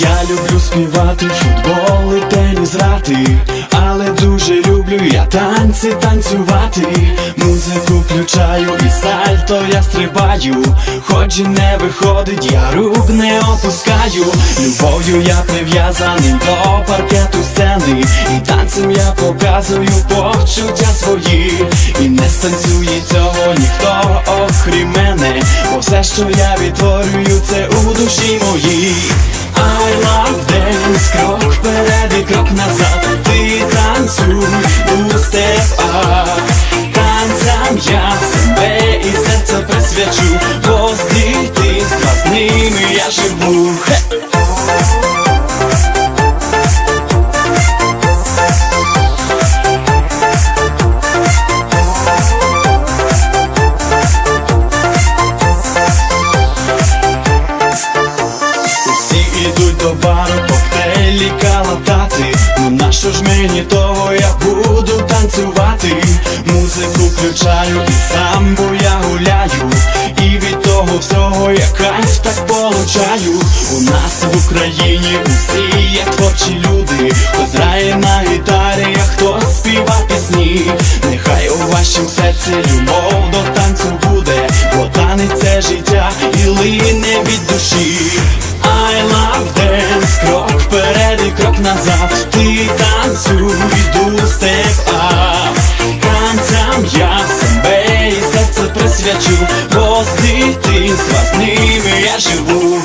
Я люблю співати, футбол і теніс грати але дуже люблю я танці танцювати, музику включаю і сальто я стрибаю, хоч і не виходить, я рук не опускаю, любов'ю я прив'язаний до паркету сцени, і танцем я показую почуття свої, і не станцює цього ніхто, окрім мене, бо все, що я відтворюю, це у душі моїй. Ідуть до бару, коктейлі калатати. Ну нащо ж мені того, я буду танцювати? Музику включаю і сам бо я гуляю того всього я кайф так получаю. У нас в Україні усі є творчі люди. Хтось грає на гітарі, а хтось співа пісні. Нехай у вашім серці любов до танцю буде Бо танець це життя і лине від душі. I love dance, крок вперед і крок назад. Ти танцюй, йду степ ап Танцям я себе і серце присвячу без вас ними я живу.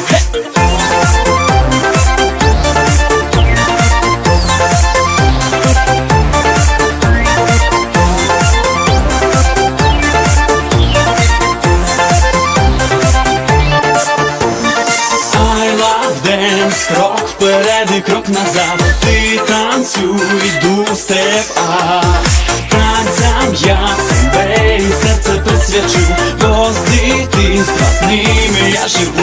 Крок вперед і крок назад, ти танцюй, ду степ, а танцям я себе і серце присвячу ними я живу